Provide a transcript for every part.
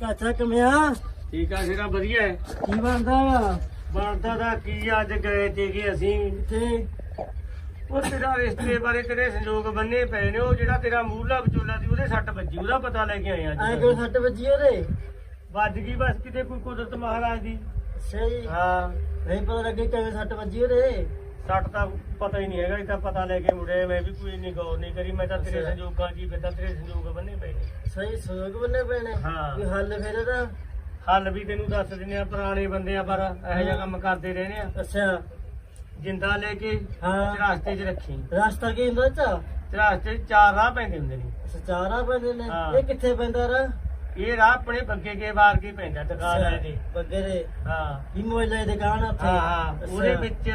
ਚਾਚਾ ਕਿਵੇਂ ਆ? ਠੀਕ ਆ ਸਿਰਾ ਵਧੀਆ ਹੈ। ਕੀ ਬਣਦਾ ਵਾ? ਬਣਦਾ ਦਾ ਕੀ ਅੱਜ ਗਏ ਤੇਗੇ ਅਸੀਂ? ਕਿੱਥੇ? ਉਹ ਤੇਰਾ ਰਿਸ਼ਤੇ ਬਾਰੇ ਤੇਰੇ ਸੰਜੋਗ ਬੰਨੇ ਪਏ ਨੇ? ਉਹ ਜਿਹੜਾ ਤੇਰਾ ਮੂਹਲਾ ਵਿਚੋਲਾ ਸੀ ਉਹਦੇ ਸੱਟ ਵੱਜੀ ਉਹਦਾ ਪਤਾ ਲੈ ਕੇ ਆਏ ਐ ਅੱਜ। ਕਿਉਂ ਸੱਟ ਵੱਜੀ ਉਹਦੇ? ਵੱਜ ਗਈ ਬਸ ਕਿਤੇ ਕੋਈ ਕੁਦਰਤ ਮਹਾਰਾਜ ਦੀ। ਸਹੀ ਹਾਂ। ਨਹੀਂ ਪਤਾ ਲੱਗੇ ਕਿਵੇਂ ਸੱਟ ਵੱਜੀ ਉਹਦੇ। ਸੱਟ ਤਾਂ ਪਤਾ ਹੀ ਨਹੀਂ ਹੈਗਾ ਇਹ ਤਾਂ ਪਤਾ ਲੈ ਕੇ ਮੁੜੇ ਮੈਂ ਵੀ ਕੋਈ ਇੰਨੀ ਗੌਰ ਨਹੀਂ ਕਰੀ ਮੈਂ ਤਾਂ ਤੇਰੇ ਅੱਛਾ। ਸੰਜੋਗਾਂ ਜੀ ਫਿਰਦਾ ਤੇਰੇ ਸੰਜੋਗ ਬੰਨੇ ਪਏ ਨੇ। ਸਹੀ ਸੋਗ ਬੰਨੇ ਪੈਣੇ ਹਾਂ। ਕੋਈ ਹੱਲ ਫਿਰ ਇਹਦਾ? ਹੱਲ ਵੀ ਤੈਨੂੰ ਦੱਸ ਦਿੰਦੇ ਆ ਪੁਰਾਣੇ ਬੰਦੇ ਆ ਪਰ ਇਹੋ ਜਿਹਾ ਕੰਮ ਕਰਦੇ ਰਹਿੰਦੇ ਆ। ਅੱਛਾ। ਜਿੰਦਾ ਲੈ ਕੇ ਹਾਂ। ਰਾਸਤੇ 'ਚ ਰੱਖੀ। ਰਸਤਾ ਕੀ ਹੁੰਦਾ ਚਾ ਰਾਸਤੇ 'ਚ ਚਾਰ ਰਾਹ ਪੈਂਦੇ ਹੁੰਦੇ ਨੇ। ਸਚਾਰਾ ਪੈਂਦੇ ਨੇ? ਹਾਂ। ਇਹ ਕਿੱਥੇ ਪੈਂਦਾ ਰਾ ਇਹ ਰਾਹ ਆਪਣੇ ਬੱਗੇ ਕੇ ਬਾਹਰ ਕੇ ਪੈਂਦਾ ਦੁਕਾਨ ਵਾਲੇ ਦੇ। ਬੱਗੇ ਦੇ ਹਾਂ। ਮੋਬਾਈਲ ਦੀ ਦੁਕਾਨ ਆ ਉੱਥੇ? ਹਾਂ ਹਾਂ। ਉਹਦੇ ਵਿੱਚ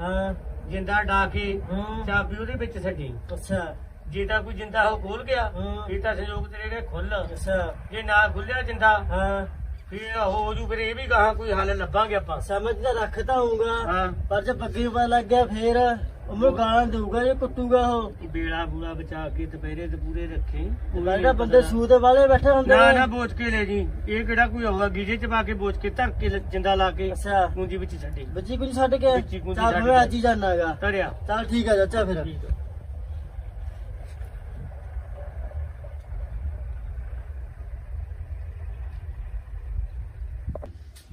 ਹਾਂ। ਜਿੰਦਾ ਡਾ ਕੇ ਹੂੰ। ਚਾਬੀ ਉਹਦੇ ਵਿੱਚ ਛੱਡੀ। ਅੱਛਾ। ਜੇ ਤਾਂ ਕੋਈ ਜਿੰਦਾ ਉਹ ਖੋਲ ਗਿਆ ਹੂੰ। ਫਿਰ ਤਾਂ ਸੰਯੋਗ ਤੇਰੇ ਨੇ ਖੁੱਲ। ਅੱਛਾ। ਜੇ ਨਾ ਖੁੱਲਿਆ ਜਿੰਦਾ ਹਾਂ। ਫਿਰ ਹੋ ਜੂ ਫਿਰ ਇਹ ਵੀ ਕਹਾ ਕੋਈ ਹੱਲ ਲੱਭਾਂਗੇ ਆਪਾਂ। ਸਮਝ ਤਾਂ ਰੱਖਦਾ ਹੂੰਗਾ ਹਾਂ। ਪਰ ਜੇ ਬੱਗੀ ਪਾ ਲੱਗ ਗਿਆ ਫੇਰ ਉਹਨੂੰ ਗਾਲਾਂ ਦੇਊਗਾ ਜੇ ਕੁੱਟੂਗਾ ਉਹ। ਬੇੜਾ ਬੂੜਾ ਬਚਾ ਕੇ ਦੁਪਹਿਰੇ ਤੇ ਪੂਰੇ ਰੱਖੇ। ਜਿਹੜਾ ਬੰਦੇ ਸੂਤ ਵਾਲੇ ਬੈਠੇ ਹੁੰਦੇ ਨਾ ਨੇ। ਬੋਚ ਕੇ ਲੈ ਜੀ। ਇਹ ਕਿਹੜਾ ਕੋਈ ਹੋਗਾ ਗੀਜੇ ਚ ਪਾ ਕੇ ਬੋਚ ਕੇ ਧਰ ਕੇ ਜਿੰਦਾ ਲਾ ਕੇ ਅੱਛਾ। ਪੂੰਜੀ ਵਿੱਚ ਛੱਡੀ। ਬੱਚੀ ਕੁਝ ਛੱਡ ਕੇ? ਕੁੰਜੀ ਚੱਲ ਮੈਂ। ਅੱਜ ਹੀ ਜਾਣਾਗਾ ਧਰਿਆ। ਚੱਲ ਠੀਕ ਆ ਚਾਚਾ ਫਿਰ।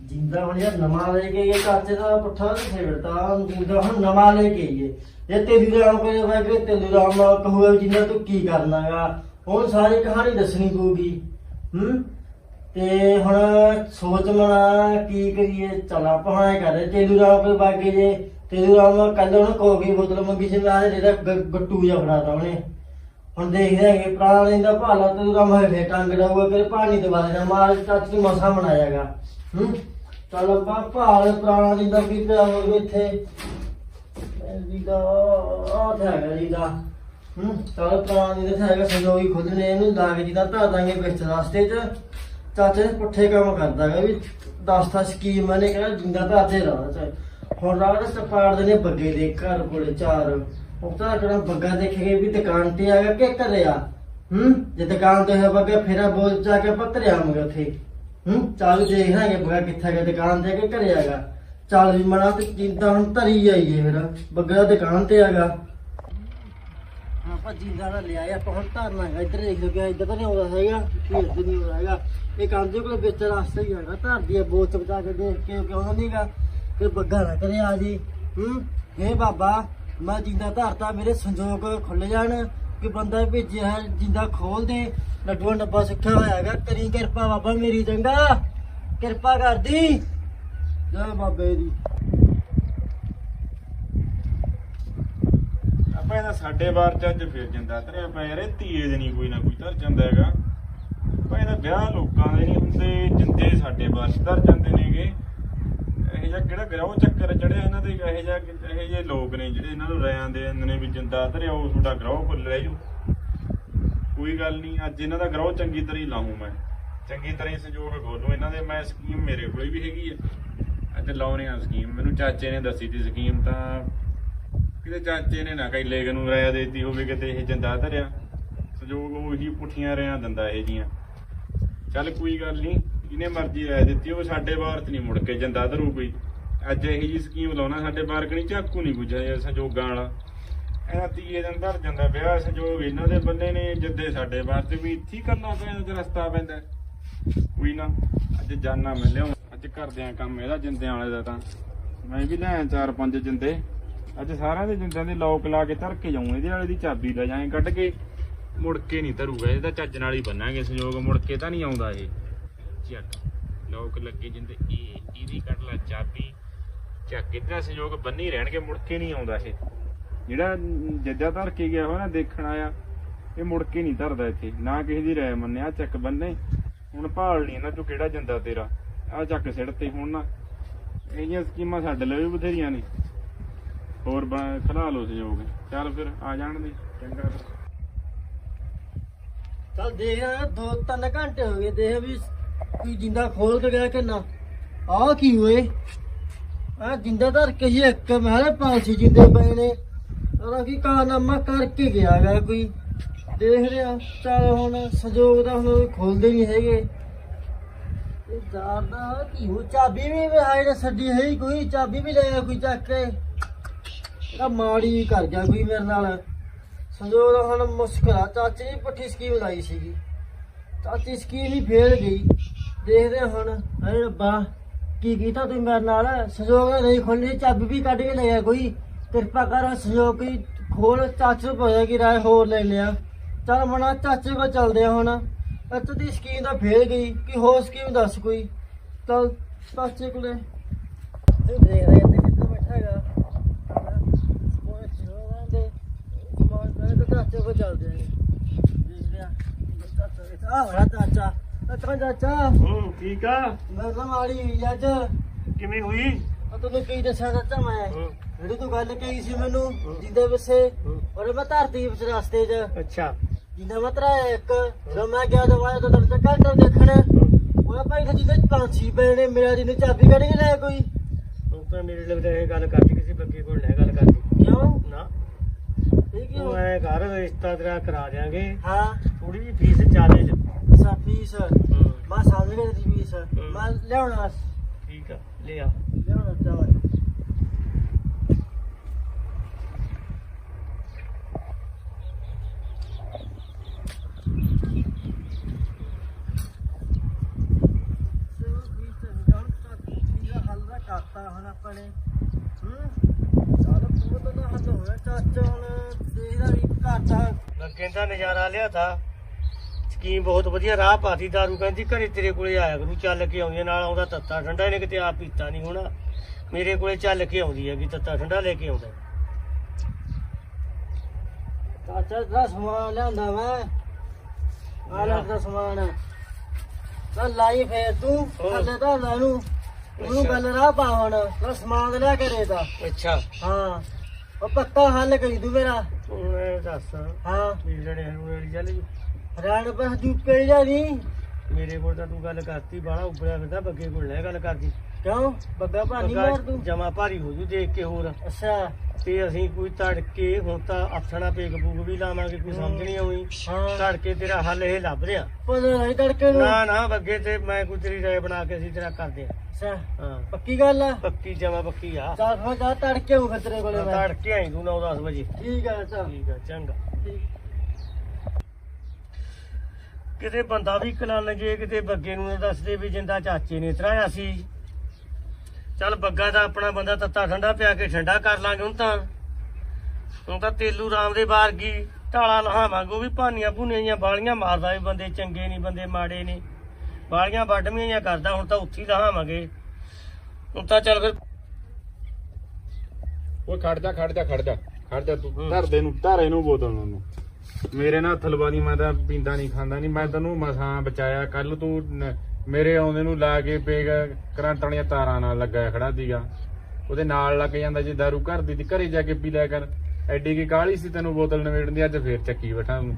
ਜਿੰਦਾ ਹੁਣ ਯਾਰ ਨਵਾਂ ਲੈ ਕੇ ਇਹ ਚਾਚੇ ਦਾ ਪੁੱਠਾ ਛੇੜਤਾ ਜਿੰਦਾ ਹੁਣ ਨਵਾਂ ਲੈ ਕੇ ਆਈਏ। ਇਹ ਤੇਰੀ ਰਾਮ ਕੋਲੇ ਬੈ ਕੇ ਤੇਰੀ ਰਾਮ ਨਾਲ ਕਹੂਗਾ ਜਿੰਦਾ ਤੂੰ ਕੀ ਕਰਨਾਗਾ। ਹੁਣ ਸਾਰੀ ਕਹਾਣੀ ਦੱਸਣੀ ਪਊਗੀ, ਹੂੰ? ਤੇ ਹੁਣ ਸੋਚ ਮਣਾ ਕੀ ਕਰੀਏ? ਚਲ ਆਪਾਂ ਹੁਣ ਇਹ ਕਰਦੇ ਤੇਲੂ ਰਾਮ ਕੋਲ ਬਾਗੇ ਜੇ ਤੇਲੂ ਰਾਮ ਕੱਲ ਉਹਨੇ ਕੋਕੀ ਬੋਤਲ ਮੰਗੀ ਸੀ, ਮੈਂ ਜਿਹੜਾ ਗੱਟੂ ਜਿਹਾ ਫੜਾਤਾ ਉਹਨੇ। ਹੁਣ ਦੇਖਦੇ ਹੈਗੇ, ਪੁਰਾਣਾ ਦਾ ਭਾਲਾ ਤੇਲੂ ਰਾਮ ਹੈ ਟੰਗ ਰਹੂਗਾ ਫਿਰ ਪਾਣੀ ਦਵਾ ਵਾਲੇ ਮਾਰ ਚੱਚ ਤੂੰ ਮਸਾ ਬਣਾਇਆਗਾ ਹੂੰ? ਚਲ ਆਪਾਂ ਭਾਲ ਪੁਰਾਣਾ ਜਿੰਦਾ ਕੀ ਪਿਆ ਹੋਵੇ ਇੱਥੇ। ਜਿਹਦਾ ਆ ਤੇ ਹੈਗਾ ਜਿਹਦਾ ਹੂੰ, ਚਲ ਪੁਰਾਣਾ ਜਿਹਦਾ ਹੈਗਾ, ਸੰਜੋਗੀ ਖੁੱਲਨੇ ਇਹਨੂੰ ਦਾਗ ਜਿਹਦਾ ਧਾ ਦਾਂਗੇ ਵਿੱਚ ਰਸਤੇ 'ਚ। ਚਾਚੇ ਨੇ ਪੁੱਠੇ ਕੰਮ ਕਰਦਾਗਾ ਵੀ ਦਸਤਾ ਸਕੀਮ ਨੇ ਕਿਹਾ ਜਿੰਦਾ ਧਾ ਤੇ ਰਾਹ 'ਚ ਹੁਣ ਰਾਹ ਦੇ ਨੇ ਬੱਗੇ ਦੇ, ਘਰ ਕੋਲੇ ਚਾਰ। ਉਹ ਤਾਂ ਕਿਹੜਾ ਬੱਗਾ ਦੇਖੇਗੇ ਵੀ ਦੁਕਾਨ ਤੇ ਆਗਾ ਕਿ ਘਰੇ ਆ। ਹੂੰ, ਜੇ ਦੁਕਾਨ ਤੇ ਹੈ ਬੱਗਾ, ਫੇਰਾ ਬੋਲ ਜਾ ਕੇ ਪੱਤਰ ਆਵਾਂਗੇ ਉੱਥੇ। ਹੂੰ? ਚੱਲ ਦੇਖਾਂਗੇ ਬੱਗਾ ਕਿੱਥੇ ਗਿਆ ਦੁਕਾਨ ਤੇ ਕਿ ਘਰੇ ਆਗਾ ਚੱਲ ਵੀ ਮਣਾ ਤੇ ਜਿੰਦਾ ਹੁਣ ਧਰੀ ਜਾਈਏ ਫਿਰ। ਬੱਗਾ ਦੁਕਾਨ ਤੇ ਆਗਾ ਆਪਾਂ ਜਿੰਦਾ ਦਾ ਲਿਆਏ ਆਪਾਂ ਹੁਣ ਧਰਨਾ ਹੈਗਾ ਇੱਧਰ ਦੇਖ ਲਓ ਕਿ ਇੱਧਰ ਤਾਂ ਨਹੀਂ ਆਉਂਦਾ ਹੈਗਾ ਇਹ ਇੱਧਰ ਨਹੀਂ ਆਉਂਦਾ ਹੈਗਾ। ਇਹ ਕਾਂਦੇ ਕੋਲ ਵਿੱਚ ਰਸਤਾ ਹੀ ਹੈਗਾ ਧਰਦੀ ਹੈ ਬੋਤ ਬਚਾ ਕੇ ਦੇਖ ਕੇ ਕਿਉਂ ਨਹੀਂਗਾ ਕਿ ਬੱਗਾ ਨਾ ਕਰੇ ਆ ਜੀ। ਹੂੰ? ਇਹ ਬਾਬਾ, ਮੈਂ ਜਿੰਦਾ ਧਰਤਾ, ਮੇਰੇ ਸੰਜੋਗ ਖੁੱਲ ਜਾਣ। ਕਿ ਬੰਦਾ ਭੇਜਿਆ ਹੈ, ਜਿੰਦਾ ਖੋਲ ਦੇ। ਲੱਡੂਆ ਡੱਬਾ ਸਿੱਖਿਆ ਹੋਇਆ ਹੈਗਾ। ਕਰੀ ਕਿਰਪਾ ਬਾਬਾ ਮੇਰੀ ਚੰਗਾ। ਕਿਰਪਾ ਕਰਦੀ। ਜੈ ਬਾਬੇ ਦੀ। ਆਪਾਂ ਇਹਦਾ ਸਾਡੇ ਵਾਰ ਚ ਅੱਜ ਫਿਰ ਜਾਂਦਾ ਤੇਰੇ ਆਪਾਂ ਯਾਰ ਨਹੀਂ ਕੋਈ ਨਾ ਕੋਈ ਧਰ ਜਾਂਦਾ ਹੈਗਾ। ਆਪਾਂ ਇਹਦਾ ਵਿਆਹ ਲੋਕਾਂ ਦੇ ਨਹੀਂ ਹੁੰਦੇ, ਜਿੰਦੇ ਸਾਡੇ ਵਾਰ ਚ ਧਰ ਜਾਂਦੇ ਨੇਗੇ। ਇਹ ਜਿਹਾ ਕਿਹੜਾ ਗਰਾਉ ਚੱਕਰ ਚੜਿਆ ਇਹਨਾਂ ਦੇ ਇਹ ਜਿਹਾ ਇਹ ਜਿਹੇ ਲੋਕ ਨੇ ਜਿਹੜੇ ਇਹਨਾਂ ਨੂੰ ਰਿਆਂ ਦੇ ਜਾਂਦੇ ਨੇ ਵੀ ਜਿੰਦਾ ਧਰਿਆ, ਉਹ ਤੁਹਾਡਾ ਗਰਾਉ ਖੁੱਲ ਰਿਹਾ ਜੂ ਕੋਈ ਗੱਲ ਨਹੀਂ, ਅੱਜ ਇਹਨਾਂ ਦਾ ਗਰਾਉ ਚੰਗੀ ਤਰ੍ਹਾਂ ਹੀ ਲਾਹੂੰ ਮੈਂ। ਚੰਗੀ ਤਰ੍ਹਾਂ ਹੀ ਸੰਜੋਗ ਖੋਲੂ ਇਹਨਾਂ ਦੇ ਮੈਂ ਸਕੀਮ ਮੇਰੇ ਕੋਲ ਵੀ ਹੈਗੀ ਆ। ਅੱਜ ਲਾਉਣੇ ਆ ਸਕੀਮ। ਮੈਨੂੰ ਚਾਚੇ ਨੇ ਦੱਸੀ ਤੀ ਸਕੀਮ ਤਾਂ ਕਿਤੇ ਚਾਚੇ ਨੇ ਨਾ ਕਈ ਲੇਖ ਨੂੰ ਰਾਇਆ ਦੇਤੀ ਹੋਵੇ ਕਿਤੇ ਇਹ ਜਿੰਦਾ ਧਰਿਆ। ਸੰਜੋਗ ਉਹੀ ਪੁੱਠੀਆਂ ਰਿਆਂ ਦਿੰਦਾ ਇਹ ਜੀਆਂ। ਚੱਲ ਕੋਈ ਗੱਲ ਨਹੀਂ। ਜਿਹਨੇ ਮਰਜ਼ੀ ਰਾਇ ਦਿੱਤੀ ਉਹ ਸਾਡੇ ਬਾਰ ਚ ਨਹੀਂ ਮੁੜ ਕੇ ਜੰਦਾ ਧਰੂ ਕੋਈ। ਅੱਜ ਇਹੀ ਜੀ ਸਕੀਮ ਲਾਉਣਾ, ਸਾਡੇ ਬਾਰ ਕਣੀ ਝਾਕੂ ਨਹੀਂ ਗੁੱਜਿਆ ਸੰਜੋਗਾਂ ਵਾਲਾ। ਇਹਨਾਂ ਤੀਏ ਦਿਨ ਧਰ ਜਾਂਦਾ ਵਿਆਹ ਸੰਜੋਗ ਇਹਨਾਂ ਦੇ ਬੰਦੇ ਨੇ ਜਿੱਦੇ ਸਾਡੇ ਬਾਰ ਵੀ ਇੱਥੇ ਕਰਨਾ ਪੈਂਦਾ ਤੇ ਰਸਤਾ ਪੈਂਦਾ। ਕੋਈ ਨਾ, ਅੱਜ ਜਾਨਾ ਮੈਂ ਲਿਆਉਂ, ਅੱਜ ਕਰਦੇ ਆ ਕੰਮ ਇਹਦਾ ਜਿੰਦਿਆਂ ਵਾਲੇ ਦਾ ਤਾਂ। ਮੈਂ ਵੀ ਲੈ ਚਾਰ ਪੰਜ ਜਿੰਦੇ। ਅੱਜ ਸਾਰਿਆਂ ਦੇ ਜਿੰਦਿਆਂ ਦੇ ਲੋਕ ਲਾ ਕੇ ਧਰ ਕੇ ਜਾਉਂ ਇਹਦੇ ਵਾਲੇ ਦੀ ਚਾਬੀ ਲੈ ਜਾਏ ਕੱਢ ਕੇ। ਮੁੜ ਕੇ ਨਹੀਂ ਧਰੂਗਾ, ਇਹਦਾ ਚੱਜ ਨਾਲ ਹੀ ਬੰਨਾਂਗੇ ਸੰਯੋਗ ਮੁੜ ਕੇ ਤਾਂ ਨਹੀਂ ਆਉਂਦਾ ਇਹ। ਚੱਕ ਲੋਕ ਲੱਗੇ ਜਿੰਦੇ ਇਹ ਇਹਦੀ ਕੱਢ ਲੈ ਚਾਬੀ। ਚੱਕ ਇਤਨਾ ਸੰਯੋਗ ਬੰਨੀ ਰਹਿਣਗੇ ਮੁੜ ਕੇ ਨਹੀਂ ਆਉਂਦਾ ਇਹ। ਜਿਹੜਾ ਜੱਜਾ ਧਰ ਕੇ ਗਿਆ ਹੋਇਆ ਨਾ ਦੇਖਣ ਆਇਆ ਇਹ ਮੁੜ ਕੇ ਨਹੀਂ ਧਰਦਾ ਇੱਥੇ। ਨਾ ਕਿਸੇ ਦੀ ਰਾਇ ਮੰਨਿਆ ਚੱਕ ਬੰਨੇ। ਹੁਣ ਭਾਲ ਨਹੀਂ ਇਹਨਾਂ ਚੋਂ ਕਿਹੜਾ ਜੰਦਾ ਤੇਰਾ। ਆ ਚੱਕ ਸਿੜ ਤੇ ਹੁਣ ਨਾ। ਇਹ ਜਿਹੀਆਂ ਸਕੀਮਾਂ ਸਾਡੇ ਲਈ ਵੀ ਬਥੇਰੀਆਂ ਨੇ। ਹੋਰ ਖਲਾ ਲਓ ਸਹਿਯੋਗ ਚੱਲ ਫਿਰ ਆ ਜਾਣ ਦੇ। ਚੰਗਾ ਫਿਰ। ਚੱਲ ਦੇਖ ਦੋ ਤਿੰਨ ਘੰਟੇ ਹੋ ਗਏ ਦੇਖ ਵੀ ਕੋਈ ਜਿੰਦਾ ਖੋਲ ਕੇ ਗਿਆ ਕਿ ਨਾ ਕੀ ਹੋਏ ਆ ਜਿੰਦਾ ਧਰ ਕੇ ਹੀ ਇੱਕ ਮਾਰੇ ਪੰਜ ਜਿੰਦੇ ਪਏ ਨੇ। ਉਹਦਾ ਕੀ ਕਾਰਨਾਮਾ ਕਰਕੇ ਗਿਆ ਗਾ ਕੋਈ। ਦੇਖ ਰਿਹਾ, ਚੱਲ ਹੁਣ ਸੰਜੋਗ ਦਾ ਹੁਣ ਖੋਲਦੇ ਨਹੀਂ ਹੈਗੇ। ਇਹ ਦਾਦਾ ਕੀ ਹੋ, ਚਾਬੀ ਵੀ ਹਾਏ ਨੇ ਛੱਡੀ ਹੈ ਕੋਈ, ਚਾਬੀ ਵੀ ਲੈ ਆਇਆ ਕੋਈ ਚੱਕ ਕੇ। ਇਹਦਾ ਮਾੜੀ ਕਰ ਗਿਆ ਕੋਈ ਮੇਰੇ ਨਾਲ। ਸੰਜੋਗ ਦਾ ਹੁਣ ਮੁਸ਼ਕਲ ਆ, ਚਾਚੇ ਨੇ ਪੱਠੀ ਸਕੀਮ ਲਾਈ ਸੀਗੀ। ਚਾਚੀ ਸਕੀਮ ਹੀ ਫੇਲ ਗਈ। ਦੇਖਦੇ ਹੁਣ। ਹਾਏ ਰੱਬਾ, ਕੀ ਕੀਤਾ ਤੂੰ ਮੇਰੇ ਨਾਲ? ਸੰਜੋਗ ਨਹੀਂ ਖੋਲ੍ਹੀ ਚਾਬੀ ਵੀ ਕੱਢ ਕੇ ਲੈ ਆਇਆ ਕੋਈ। ਕਿਰਪਾ ਕਰ ਸੰਜੋਗ ਕੋਈ ਖੋਲ ਚਾਚੇ ਨੂੰ ਕਿ ਰਾਏ ਹੋਰ ਲੈ ਲਿਆ। ਚੱਲ ਮਨਾ, ਚਾਚੇ ਕੋਲ ਚੱਲਦੇ ਆ ਹੁਣ। ਅੱਤ ਦੀ ਸਕੀਮ ਤਾਂ ਫੇਲ ਗਈ, ਕਿ ਹੋਰ ਸਕੀਮ ਦੱਸ ਕੋਈ? ਚੱਲ, ਚਾਚੇ ਕੋਲੇ। ਇਹ ਦੇਖ ਰਹੇ ਤੇ ਕਿੱਥੇ ਬੈਠਾ ਹੈਗਾ। ਕੋਈ ਚੋਰਾਂ ਦੇ ਮਾਰ ਚਾਚੇ ਕੋਲ ਚੱਲਦੇ ਆ। ਦੇਖਦੇ ਆ ਚਾਚਾ ਆ ਹੋਇਆ ਚਾਚਾ। ਚਾਚਾ ਚਾਚਾ। ਹੂੰ ਠੀਕ ਆ? ਮੈਂ ਤਾਂ ਮਾੜੀ ਹੋਈ ਅੱਜ। ਕਿਵੇਂ ਹੋਈ? ਆ ਤੈਨੂੰ ਕੀ ਦੱਸਾਂ ਚਾਚਾ ਮੈਂ? ਹੂੰ, ਜਿਹੜੀ ਤੂੰ ਗੱਲ ਕਹੀ ਸੀ ਮੈਨੂੰ ਜਿੰਦੇ ਵਿਸੇ ਹੂੰ। ਔਰ ਮੈਂ ਧਰਤੀ ਵਿੱਚ ਰਸਤੇ 'ਚ। ਅੱਛਾ। ਜਿੰਦਾ ਮਤਰਾ ਇੱਕ ਜਦੋਂ ਮੈਂ ਗਿਆ ਦਵਾਇਆ ਤਾਂ ਤੇਰੇ ਘੰਟਾ ਦੇਖਣ। ਉਹ ਭਾਈ ਤੇ ਜਿਹਦੇ ਪੰਛੀ ਪਏ ਨੇ ਮੇਰਾ ਜਿਹਨੂੰ ਚਾਬੀ ਕੱਢ ਕੇ ਲੈ ਕੋਈ। ਉਹ ਤਾਂ ਮੇਰੇ ਲੱਗਦਾ ਇਹ ਗੱਲ ਕਰਦੀ ਕਿਸੇ ਬੱਗੇ ਕੋਲ ਲੈ ਗੱਲ ਕਰਦੀ। ਕਿਉਂ? ਨਾ। ਇਹ ਕੀ ਤੂੰ ਹੋ ਐ ਕਰ ਰਿਸ਼ਤਾ ਤੇਰਾ ਕਰਾ ਦਿਆਂਗੇ। ਹਾਂ। ਥੋੜੀ ਜਿਹੀ ਫੀਸ ਜ਼ਿਆਦੇ ਚ ਸਾ ਫੀਸ। ਹੂੰ, ਮੈਂ ਸਮਝ ਗਿਆ ਤੇਰੀ ਫੀਸ। ਮੈਂ ਲਿਆਉਣਾ ਠੀਕ ਆ ਲੈ ਆ। ਲਿਆਉਣਾ ਚਾਹਾਂ। ਕਰਤਾ ਹੁਣ ਆਪਾਂ ਨੇ। ਹੂੰ? ਚੱਲ ਪੂਰਾ ਤਾਂ ਹੱਲ ਹੋਇਆ ਚਾਚਾ ਹੁਣ। ਦੇਖਦਾ ਵੀ ਘਾਟਾ। ਲੱਗੇ ਦਾ ਨਜ਼ਾਰਾ ਲਿਆ ਤਾ। ਸਕੀਮ ਬਹੁਤ ਵਧੀਆ ਰਾਹ ਪਾਤੀ ਦਾਰੂ ਕਹਿੰਦੀ ਘਰੇ ਤੇਰੇ ਕੋਲੇ ਆਇਆ ਕਰੂ ਚੱਲ ਕੇ ਆਉਂਦੀ ਆ, ਨਾਲ ਆਉਂਦਾ ਤੱਤਾ ਠੰਡਾ ਇਹਨੇ ਕਿਤੇ ਆਪ ਪੀਤਾ ਨਹੀਂ ਹੋਣਾ। ਮੇਰੇ ਕੋਲੇ ਚੱਲ ਕੇ ਆਉਂਦੀ ਹੈਗੀ ਤੱਤਾ ਠੰਡਾ ਲੈ ਕੇ ਆਉਂਦਾ। ਚਾਚਾ ਦਾ ਸਮਾਨ ਲਿਆਂਦਾ ਮੈਂ। ਆ ਲੈ ਦਾ ਸਮਾਨ। ਚੱਲ ਲਾਈ ਫੇਰ ਤੂੰ ਹੋਰ। ਥੱਲੇ ਤਾਂ ਲਾ ਨੂੰ ਉਹਨੂੰ ਅੱਛਾ। ਗੱਲ ਰਾਹ ਪਾ ਹੁਣ ਤਾਂ ਸਮਾਨ ਲਿਆ ਕਰੇ ਦਾ ਅੱਛਾ। ਹਾਂ। ਉਹ ਪੱਕਾ ਹੱਲ ਕਰੀ ਤੂੰ ਮੇਰਾ। ਹੁਣ ਇਹ ਦੱਸ। ਹਾਂ। ਵੀ ਜਿਹੜੇ ਹਰੂ ਵਾਲੀ ਚੱਲ ਜੂ ਹਰਿਆਣ ਪਰ ਜੂ ਪਈ ਜਾਨੀ ਮੇਰੇ ਕੋਲ ਤਾਂ ਤੂੰ ਗੱਲ ਕਰਤੀ ਬਾਹਲਾ ਉੱਪਰਿਆ ਫਿਰਦਾ ਬੱਗੇ ਕੋਲ ਲੈ ਗੱਲ ਕਰਦੀ। ਕਿਉਂ? ਬੱਗਾ ਭਾਨੀ ਮਾਰ ਤੂੰ? ਜਮਾ ਭਾਰੀ ਹੋ ਜੂ ਦੇਖ ਕੇ ਹੋਰ। ਅੱਛਾ। ਤੇ ਅਸੀਂ ਕੋਈ ਤੜਕੇ ਹੁਣ ਤਾਂ ਆਥਣਾ ਪੇਗ ਪੂਗ ਵੀ ਲਾਵਾਂਗੇ ਕੋਈ ਸਮਝ ਨਹੀਂ ਆਉਣੀ ਤੜਕੇ ਤੇਰਾ ਹੱਲ ਇਹ ਲੱਭ ਰਿਆ ਪਤਾ ਨਹੀਂ ਤੜਕੇ ਨੂੰ। ਨਾ ਨਾ ਬੱਗੇ ਤੇ ਮੈਂ ਕੋਈ ਤੇਰੀ ਰਾਏ ਬਣਾ ਕੇ ਅਸੀਂ ਤੇਰਾ ਕਰਦੇ ਆ ਅੱਛਾ। ਹਾਂ। ਪੱਕੀ ਗੱਲ ਆ? ਪੱਕੀ ਜਮਾ ਪੱਕੀ ਆ। ਚੱਲ ਫਿਰ ਜਾ ਤੜਕੇ ਹੂੰ ਫਿਰ ਤੇਰੇ ਕੋਲੇ ਮੈਂ। ਤੜਕੇ ਆਈ ਤੂੰ 9-10 ਵਜੇ। ਠੀਕ ਆ ਚੱਲ। ਠੀਕ ਆ ਚੰਗਾ। ਠੀਕ। ਕਿਤੇ ਬੰਦਾ ਵੀ ਕਲਨ ਜੇ ਕਿਤੇ ਬੱਗੇ ਨੂੰ ਦੱਸਦੇ ਵੀ ਜਿੰਦਾ ਚਾਚੇ ਨੇ ਤਰਾਇਆ ਸੀ। ਚੱਲ ਬੱਗਾ ਦਾ ਆਪਣਾ ਬੰਦਾ ਤੱਤਾ ਠੰਡਾ ਪਿਆ ਕੇ ਠੰਡਾ ਕਰ ਲਾਂਗੇ ਹੁਣ ਤਾਂ। ਹੁਣ ਤਾਂ ਤੇਲੂ ਰਾਮ ਦੇ ਬਾਹਰ ਗਈ ਢਾਲਾ ਲਹਾਵਾਂਗੇ ਉਹ ਵੀ ਭਾਨੀਆਂ ਭੁਨੀਆਂ ਬਾਲੀਆਂ ਮਾਰਦਾ ਵੀ ਬੰਦੇ ਚੰਗੇ ਨਹੀਂ ਬੰਦੇ ਮਾੜੇ ਨੇ। ਬਾਲੀਆਂ ਵੱਡਮੀਆਂ ਕਰਦਾ ਹੁਣ ਤਾਂ ਉੱਥੇ ਲਹਾਵਾਂਗੇ। ਹੁਣ ਤਾਂ ਚੱਲ ਫਿਰ ਓਏ ਖੜ ਜਾ ਖੜ ਜਾ ਖੜ ਜਾ ਖੜ ਜਾ। ਤੂੰ। ਧਰ ਦੇ ਨੂੰ ਧਰ ਇਹਨੂੰ ਬੋਤਲ ਨੂੰ ਮੇਰੇ ਨਾਲ ਥਲਵਾ ਦੀ ਮੈਂ ਤਾਂ ਪੀਂਦਾ ਨਹੀਂ ਖਾਂਦਾ ਨਹੀਂ। ਮੈਂ ਤੈਨੂੰ ਮਸਾਂ ਬਚਾਇਆ। ਕੱਲ ਤੂੰ ਨ- ਮੇਰੇ ਆਉਂਦੇ ਨੂੰ ਲਾ ਕੇ ਪੇਗ ਕਰੰਟ ਵਾਲੀਆਂ ਤਾਰਾਂ ਨਾਲ ਲੱਗਾ ਖੜਾ ਸੀਗਾ। ਉਹਦੇ ਨਾਲ ਲੱਗ ਜਾਂਦਾ ਜੇ ਦਾਰੂ ਘਰ ਦੀ ਤੇ ਘਰੇ ਜਾ ਕੇ ਪੀ ਲਿਆ ਕਰ। ਐਡੀ ਕੀ ਕਾਹਲੀ ਸੀ ਤੈਨੂੰ ਬੋਤਲ ਨਵੇੜਨ ਦੀ? ਅੱਜ ਫੇਰ ਚੱਕੀ ਬੈਠਾ ਤੂੰ।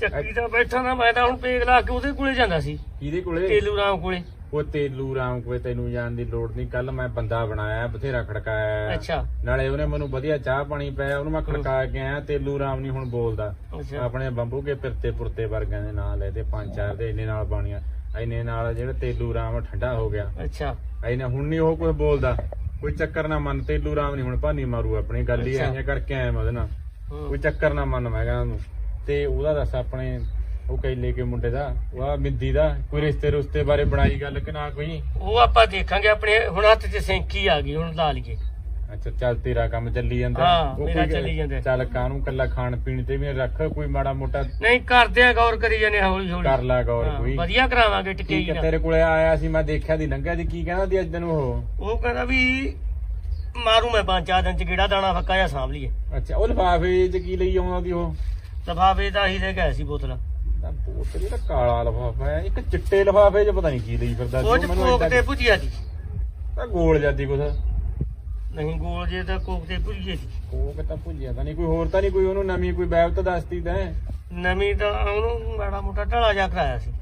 ਚੱਕੀ ਦਾ ਬੈਠਾ ਨਾ ਮੈਂ ਤਾਂ ਹੁਣ ਪੇਗ ਲਾ ਕੇ ਉਹਦੇ ਕੋਲੇ ਜਾਂਦਾ ਸੀ। ਕਿਹਦੇ ਕੋਲੇ? ਤੇਲੂ ਰਾਮ ਕੋਲੇ। ਉਹ ਤੇਲੂ ਰਾਮ ਕੋਲੇ ਤੈਨੂੰ ਜਾਣ ਦੀ ਲੋੜ ਨਹੀਂ। ਕੱਲ ਮੈਂ ਬੰਦਾ ਬਣਾਇਆ ਬਥੇਰਾ ਖੜਕਾਇਆ। ਅੱਛਾ। ਨਾਲੇ ਉਹਨੇ ਮੈਨੂੰ ਵਧੀਆ ਚਾਹ ਪਾਣੀ ਪਿਆ ਉਹਨੂੰ ਮੈਂ ਖੜਕਾ ਕੇ ਆਇਆ ਤੇਲੂ ਰਾਮ ਨਹੀਂ ਹੁਣ ਬੋਲਦਾ। ਆਪਣੇ ਬੰਬੂ ਕੇ ਪਿਰਤੇ ਪੁਰਤੇ ਵਰਗਿਆਂ ਦੇ ਨਾਂ ਲੈਦੇ ਪੰਜ ਚਾਰ ਦੇ ਇੰਨੇ ਨਾਲ ਬਾਣੀਆਂ। ਇੰਨੇ ਨਾਲ ਜਿਹੜਾ ਤੇਲੂ ਰਾਮ ਠੰਡਾ ਹੋ ਗਿਆ। ਅੱਛਾ। ਇੰਨੇ ਹੁਣ ਨਹੀਂ ਉਹ ਕੁਝ ਬੋਲਦਾ। ਕੋਈ ਚੱਕਰ ਨਾ ਮੰਨ ਤੇਲੂ ਰਾਮ ਨਹੀਂ ਹੁਣ ਭਾਨੀ ਮਾਰੂ ਆਪਣੀ ਗੱਲ ਹੀ। ਐਂ ਕਰਕੇ ਆਇਆ ਮੈਂ ਉਹਦੇ ਨਾਲ। ਹੂੰ। ਕੋਈ ਚੱਕਰ ਨਾ ਮੰਨ ਮੈਂ ਕਹਿੰਦਾ ਤੇ ਉਹਦਾ ਦੱਸ ਆਪਣੇ ਉਹ ਕੈਲੇ ਕੇ ਮੁੰਡੇ ਦਾ ਉਹ ਆ ਮਿੰਦੀ ਦਾ ਕੋਈ ਰਿਸ਼ਤੇ ਰੁਸ਼ਤੇ ਬਾਰੇ ਬਣਾਈ ਗੱਲ ਕਿ ਨਾ ਕੋਈ? ਉਹ ਆਪਾਂ ਦੇਖਾਂਗੇ ਆਪਣੇ ਹੁਣ ਹੱਥ 'ਚ ਸੈਂਕੀ ਆ ਗਈ ਹੁਣ ਲਾ ਲਈਏ। ਅੱਛਾ ਚੱਲ ਤੇਰਾ ਕੰਮ ਚੱਲੀ ਜਾਂਦਾ। ਹਾਂ, ਉਹ ਮੇਰਾ ਕੋਈ- ਚੱਲੀ ਜਾਂਦਾ। ਚੱਲ ਕਾਹਨੂੰ ਕੱਲਾ ਖਾਣ ਪੀਣ ਤੇ ਵੀ ਰੱਖ ਕੋਈ ਮਾੜਾ ਮੋਟਾ ਨਹੀਂ ਕਰਦੇ ਆ ਗੌਰ ਕਰੀ ਜਾਨੇ ਹੌਲੀ ਹੌਲੀ ਕਰ ਲਾ ਗੌਰ ਹਾਂ, ਕੋਈ। ਵਧੀਆ ਕਰਾਵਾਂਗੇ ਠੀਕ ਟਿਕੇ ਹੈ ਤੇਰੇ ਕੋਲੇ ਆਇਆ ਸੀ ਮੈਂ ਦੇਖਿਆ ਦੀ ਲੰਘਿਆ ਦੀ ਕੀ ਕਹਿੰਦਾ ਦੀ ਅੱਜ ਤੈਨੂੰ ਉਹ? ਉਹ ਕਹਿੰਦਾ ਵੀ ਮਾਰੂ ਮੈਂ ਪੰਜ ਚਾਰ ਦਿਨ ਚ ਕਿਹੜਾ ਦਾਣਾ ਫੱਕਾ ਜਾਂ ਸਾਂਭ ਲਈਏ। ਅੱਛਾ ਉਹ ਲਿਫਾਫੇ ਚ ਕੀ ਲਈ ਆਉਂਦਾ ਦੀ ਉਹ? ਲਫਾਫੇ ਦਾ ਹੀ ਲੈ ਗਿਆ ਸੀ ਬੋਤਲ। ਤਾਂ ਬੋਤਲ ਜਿਹੜਾ ਕਾਲਾ ਲਿਫਾਫਾ ਹੈ ਇੱਕ ਚਿੱਟੇ ਲਿਫਾਫੇ ਚ ਪਤਾ ਨਹੀਂ ਕੀ ਲਈ ਫਿਰਦਾ ਉਹ ਚ ਉਹ ਮੈਨੂੰ ਕੋਕ ਏਦਾਂ- ਤੇ ਭੁਜੀਆ ਸੀ। ਤਾਂ ਗੋਲ ਜਾਂਦੀ ਕੁਛ। ਨਹੀਂ ਗੋਲ ਜੇ ਤਾਂ ਕੋਕ ਤੇ ਭੁਜੀਏ ਸੀ। ਉਹ ਤਾਂ ਭੁੱਜਿਆ ਤਾਂ ਨਹੀਂ ਕੋਈ ਹੋਰ ਤਾਂ ਨਹੀਂ ਕੋਈ ਉਹਨੂੰ ਨਵੀਂ ਕੋਈ ਬੈਬ ਤਾਂ ਦੱਸਤੀ ਤੈਂ। ਨਵੀਂ ਤਾਂ ਉਹਨੂੰ ਮਾੜਾ ਮੋਟਾ ਢਾਲਾ ਜਾ ਕਰਾਇਆ ਸੀ।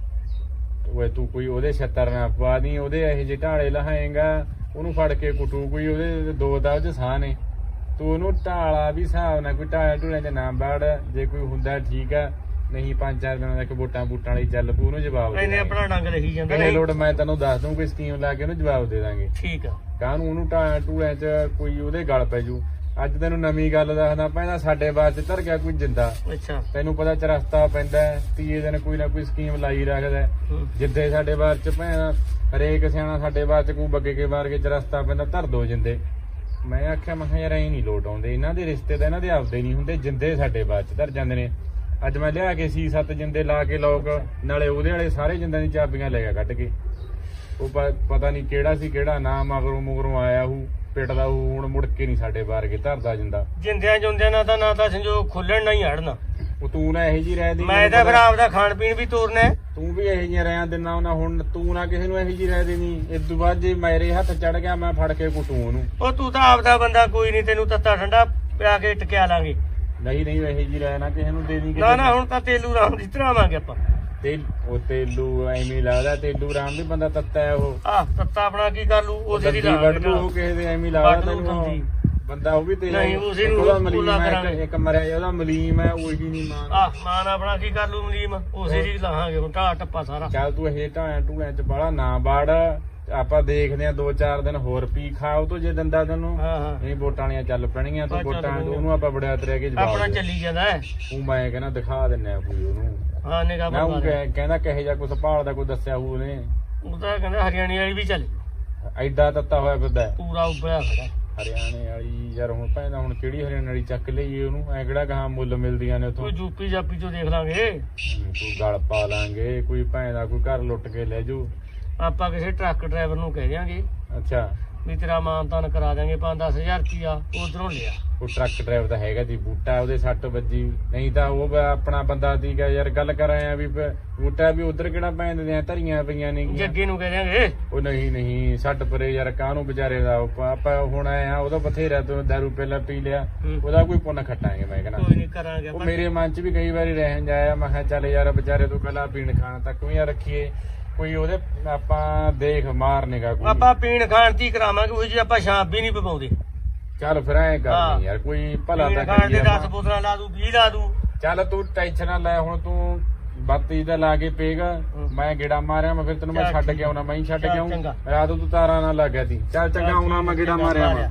ਓਏ ਤੂੰ ਕੋਈ ਉਹਦੇ ਛੱਤਰ ਨਾ ਪਵਾ ਦੀ ਉਹਦੇ ਇਹ ਜਿਹੇ ਢਾਲੇ ਲਹਾਏਗਾ ਉਹਨੂੰ ਫੜ ਕੇ ਕੁੱਟੂ ਕੋਈ ਉਹਦੇ ਦੋ ਦਾ ਚ ਸਾਹ ਨੇ। ਤੂੰ ਉਹਨੂੰ ਢਾਲਾ ਵੀ ਹਿਸਾਬ ਨਾਲ ਕੋਈ ਢਾਲੇ ਢੂਲੇ ਚ ਨਾ ਵੜ ਜੇ ਕੋਈ ਹੁੰਦਾ ਠੀਕ ਆ ਨਹੀਂ ਪੰਜ ਚਾਰ ਦਿਨਾਂ ਤੱਕ ਵੋਟਾਂ ਬੂਟਾਂ ਵਾਲੀ ਚੱਲ ਪੂ ਉਹਨੂੰ ਜਵਾਬ ਦੇ ਇਹਨੇ। ਆਪਣਾ ਡੰਗ ਲਿਖੀ ਜਾਂਦਾ ਨਹੀਂ। ਲੋੜ ਮੈਂ ਤੈਨੂੰ ਦੱਸ ਦੂੰ ਕੋਈ ਸਕੀਮ ਲਾ ਕੇ ਉਹਨੂੰ ਜਵਾਬ ਦੇ ਦਾਂਗੇ। ਠੀਕ ਆ। ਕਾਹਨੂੰ ਉਹਨੂੰ ਟਾ- ਟੂਲਿਆਂ 'ਚ ਕੋਈ ਉਹਦੇ ਗਲ ਪੈ ਜੂ। ਅੱਜ ਤੈਨੂੰ ਨਵੀਂ ਗੱਲ ਦੱਸਦਾ ਪਹਿਲਾਂ ਸਾਡੇ ਬਾਅਦ 'ਚ ਧਰ ਗਿਆ ਕੋਈ ਜਿੰਦਾ। ਅੱਛਾ। ਤੈਨੂੰ ਪਤਾ ਚਰਸਤਾ ਪੈਂਦਾ ਤੀਏ ਦਿਨ ਕੋਈ ਨਾ ਕੋਈ ਸਕੀਮ ਲਾਈ ਰੱਖਦਾ। ਜਿੱਦੇ ਸਾਡੇ ਬਾਅਦ 'ਚ ਭੈਣ ਹਰੇਕ ਸਿਆਣਾ ਸਾਡੇ ਬਾਅਦ 'ਚ ਕੋਈ ਬੱਗੇ ਕੇ ਵਾਰ ਕੇ ਚਰਸਤਾ ਪੈਂਦਾ ਧਰ ਦੋ ਜਿੰਦੇ। ਮੈਂ ਆਖਿਆ ਮੈਂ ਯਾਰ ਐਂ ਨਹੀਂ ਲੋਟ ਆਉਂਦੇ। ਇਹਨਾਂ ਦੇ ਰਿਸ਼ਤੇ ਤਾਂ ਇਹਨਾਂ ਦੇ ਆਪਦੇ ਨਹੀਂ ਹੁੰਦੇ ਜਿੰਦੇ ਸਾਡੇ ਬਾਅਦ 'ਚ ਧਰ ਜਾਂਦੇ ਨੇ। ਅੱਜ ਮੈਂ ਲਿਆ ਕੇ ਸੀ ਸੱਤ ਜਿੰਦੇ ਲਾ ਕੇ ਲੋਕ ਨਾਲੇ ਉਹਦੇ ਵਾਲੇ ਸਾਰੇ ਜਿੰਦਾਂ ਦੀ ਚਾਬੀਆਂ ਲੈ ਗਿਆ ਕੱਢ ਕੇ। ਉਹ ਪਤਾ ਨਹੀਂ ਕਿਹੜਾ ਸੀ ਕਿਹੜਾ ਨਾਮ ਮਗਰੋਂ ਮਗਰੋਂ ਆਇਆ ਹੂ ਪਿੱਟਦਾ ਹੂ ਹੁਣ ਮੁੜ ਕੇ ਨਹੀਂ ਸਾਡੇ ਬਾਰ ਕੇ ਧਰਦਾ ਜਿੰਦਾ। ਜਿੰਦਿਆਂ ਜੁੰਦਿਆਂ ਨਾਲ ਤਾਂ ਨਾ ਤਾਂ ਸੰਜੋਗ ਖੁੱਲਣ ਨਾ ਹੀ ਹੜਨਾ ਉਹ ਤੂੰ ਨਾ ਇਹੋ ਜੀ ਰਹਿ ਦੀ ਮੈਂ ਤਾਂ ਫਿਰ ਆਪਦਾ ਖਾਣ ਪੀਣ ਵੀ ਤੋਰਨਾ। ਤੂੰ ਵੀ ਇਹੋ ਜਿਹੀਆਂ ਰਿਆਂ ਦਿੰਨਾ ਉਹਨਾਂ ਹੁਣ ਤੂੰ ਨਾ ਕਿਸੇ ਨੂੰ ਇਹੋ ਜੀ ਰਹਿ ਦੇਣੀ ਇਸ ਤੋਂ ਬਾਅਦ ਜੇ ਮੇਰੇ ਹੱਥ ਚੜ ਗਿਆ ਮੈਂ ਫੜ ਕੇ ਕੁੱਟੂ ਉਹਨੂੰ। ਉਹ ਤੂੰ ਤਾਂ ਆਪਦਾ ਬੰਦਾ ਕੋਈ ਨਹੀਂ ਤੈਨੂੰ ਤੱਤਾ ਠੰਡਾ ਪਿਆ ਕੇ ਟਕਿਆ ਲਾਂਗੇ। ਨਹੀਂ ਨਹੀਂ ਇਹੋ ਜੀ ਰਹਿ ਨਾ ਕਿਸੇ ਨੂੰ ਦੇ ਦੀ ਨਾ ਨਾ ਹੁਣ ਤਾਂ ਤੇਲੂ ਰਾਮ ਦੀ ਧਰਾਵਾਂਗੇ ਆਪਾਂ। ਤੇ ਉਹ ਤੇਲੂ ਐਵੇਂ ਹੀ ਲੱਗਦਾ ਤੇਲੂ ਰਾਮ ਵੀ ਬੰਦਾ ਤੱਤਾ ਹੈ ਉਹ। ਆਹ ਤੱਤਾ ਆਪਣਾ ਕੀ ਕਰ ਲੂ ਉਹਦੇ ਦੀ ਦੰਦੀ ਵੱਢ ਲੂ ਕਿਸੇ ਦੇ ਐਵੇਂ ਹੀ ਲੱਗਦਾ ਲੂ ਤੈਨੂੰ। ਬੰਦਾ ਉਹ ਵੀ ਤੇ ਨਹੀਂ, ਉਸੇ ਨੂੰ ਉਹਦਾ ਮਲੀਮ ਹੈ। ਇੱਕ- ਮਰਿਆ ਉਹਦਾ ਮਲੀਮ ਹੈ ਉਹੀ ਨਹੀਂ ਮਾਨ। ਆਹ ਮਾਨ ਆਪਣਾ ਕੀ ਕਰ ਲੂ ਮਲੀਮ ਉਸੇ ਦੀ ਲਾਹਾਂਗੇ ਹੁਣ ਢਾਹ ਟੱਪਾ ਸਾਰਾ। ਚੱਲ ਤੂੰ ਇਹ ਢਾਇਆ ਢੂਲਿਆਂ ਚ ਬਾਲਾ ਨਾ ਬਾੜ ਆਪਾਂ ਦੇਖਦੇ ਆ ਦੋ ਚਾਰ ਦਿਨ ਹੋਰ ਪੀ ਖਾਓ ਤੂੰ ਜੇ ਦੰਦਾ ਤੈਨੂੰ ਹਾਂ ਹਾਂ। ਨਹੀਂ ਵੋਟਾਂ ਵਾਲੀਆਂ ਚੱਲ ਪੈਣਗੀਆਂ ਤੂੰ ਹਾਂ, ਚੱਲ ਵੋਟਾਂ ਪੈਣਗੀਆਂ। ਉਹਨੂੰ ਆਪਾਂ ਬੜਿਆ ਤੇਰੇ ਅੱਗੇ ਜਵਾਬ ਆਪਣਾ। ਚੱਲੀ ਜਾਂਦਾ ਹੈ। ਉਹ ਮੈਂ ਕਹਿੰਦਾ ਦਿਖਾ ਦਿੰਨੇ ਆ ਕੋਈ ਉਹਨੂੰ। ਹਾਂ ਨਿਗਾਹ ਮੈਂ ਉਹ ਬਣਾ ਕਹਿ- ਕਹਿੰਦਾ ਕਹੇ ਜਾ ਕੁਛ ਭਾਲਦਾ ਕੋਈ ਦੱਸਿਆ ਹੋਊ ਉਹਨੇ। ਉਹ ਤਾਂ ਕਹਿੰਦਾ ਹਰਿਆਣੀ ਵਾਲੀ ਵੀ ਚੱਲ। ਐਡਾ ਤੱਤਾ ਹੋਇਆ ਫਿਰਦਾ ਹੈ। ਪੂਰਾ ਉੱਬਲਿਆ ਖੜਾ ਹਰਿਆਣੇ ਵਾਲੀ ਯਾਰ ਹੁਣ ਭੈਣਾ ਹੁਣ ਕਿਹੜੀ ਹਰਿਆਣੇ ਵਾਲੀ ਚੱਕ ਲਈਏ ਉਹਨੂੰ? ਐ ਕਿਹੜਾ ਕਹਾ ਮੁੱਲ ਮਿਲਦੀਆਂ ਨੇ ਉਥੋਂ? ਕੋਈ ਜੂਪੀ ਜਾਪੀ ਚੋਂ ਦੇਖ ਲਾਂਗੇ। ਕੋਈ ਗਲ ਪਾ ਲਾਂਗੇ ਕੋਈ ਭੈਣ ਦਾ ਕੋਈ ਘਰ ਲੁੱਟ ਕੇ ਲੈ ਜੂ ਆਪਾਂ ਕਿਸੇ ਟਰੱਕ ਡਰਾਈਵਰ ਨੂੰ ਕਹਿ ਦਿਆਂਗੇ ਅੱਛਾ। ਵੀ ਤੇਰਾ ਮਾਨ ਤਾਨ ਕਰਾ ਦਿਆਂਗੇ 5-10000 ਰੁਪਿਆ ਉਧਰੋਂ ਲਿਆ। ਉਹ ਟਰੱਕ ਡਰਾਈਵਰ ਤਾਂ ਹੈਗਾ ਜੀ ਬੂਟਾ ਉਹਦੇ ਸੱਟ ਵੱਜੀ ਨਹੀਂ ਤਾਂ ਉਹ ਬ- ਆਪਣਾ ਬੰਦਾ ਸੀਗਾ ਯਾਰ ਗੱਲ ਕਰ ਆਇਆ ਵੀ ਬੂਟਾ ਵੀ ਉਧਰ ਕਿਹੜਾ ਭੈਣ ਦੇ ਧਰੀਆਂ ਪਈਆਂ ਨੇ ਜੱਗੇ ਨੂੰ ਕਹਿ ਦਿਆਂਗੇ ਉਹ ਨਹੀਂ ਨਹੀਂ ਛੱਡ ਪਰੇ ਯਾਰ ਕਾਹਨੂੰ ਵਿਚਾਰੇ ਦਾ ਉਹ ਪ- ਆਪਾਂ ਹੁਣ ਆਏ ਆ ਉਹਦਾ ਬਥੇਰਾ ਤੋਂ ਦਾਰੂ ਪਹਿਲਾਂ ਪੀ ਲਿਆ ਹੂੰ। ਉਹਦਾ ਕੋਈ ਪੁੰਨ ਖੱਟਾਂਗੇ ਮੈਂ ਕਹਿੰਦਾ। ਕੋਈ ਨਹੀਂ ਕਰਾਂਗੇ ਉਹ ਆਪਾਂ ਮੇਰੇ ਮਨ 'ਚ ਵੀ ਕਈ ਵਾਰੀ ਰਹਿਣ ਜਾਇਆ ਮੈਂ ਕਿਹਾ ਚੱਲ ਯਾਰ ਵਿਚਾਰੇ ਤੋਂ ਕੱਲਾ ਪੀਣ ਖਾਣ ਤੱਕ ਵੀ ਆ ਰੱਖੀਏ ਕੋਈ ਉਹਦੇ ਆਪਾਂ ਦੇਖ ਮਾਰਨੇਗਾ ਕੋਈ। ਆਪਾਂ ਪੀਣ ਖਾਣ ਦੀ ਕਰਾਵਾਂਗੇ ਉਹ ਜੀ ਆਪਾਂ ਸ਼ਾਮ ਵੀ ਨਹੀਂ ਪਵਾਉਂਦੇ ਚੱਲ ਫਿਰ ਐ ਹਾਂ। ਯਾਰ ਕੋਈ ਭਲਾ ਪੀਣ ਤਾਂ ਖਾਣ ਦੇ ਕਰੀਏ 10 ਆਪਾਂ। ਬੋਤਲਾਂ ਲਾ ਦੂ 20 ਲਾ ਦੂ। ਚੱਲ ਤੂੰ ਟੈਨਸ਼ਨ ਨਾ ਲੈ ਹੁਣ ਤੂੰ ਬੱਤੀ ਦਾ ਲਾ ਕੇ ਪੇਗਾ। ਹੂੰ। ਮੈਂ ਗੇੜਾ ਮਾਰਿਆ ਮੈਂ ਫਿਰ ਤੈਨੂੰ ਮੈਂ ਚੱਲ ਛੱਡ ਠੀਕ ਕੇ ਆਉਣਾ ਮੈਂ ਹੀ ਛੱਡ ਚੱਲ ਕੇ ਆਉਂ ਚੰਗਾ। ਰਾਤ ਨੂੰ ਤੂੰ ਤਾਰਾਂ ਨਾਲ ਲੱਗਿਆ ਸੀ ਚੱਲ ਚੰਗਾ ਆਉਣਾ ਮੈਂ ਗੇੜਾ ਮਾਰਿਆ ਵਾ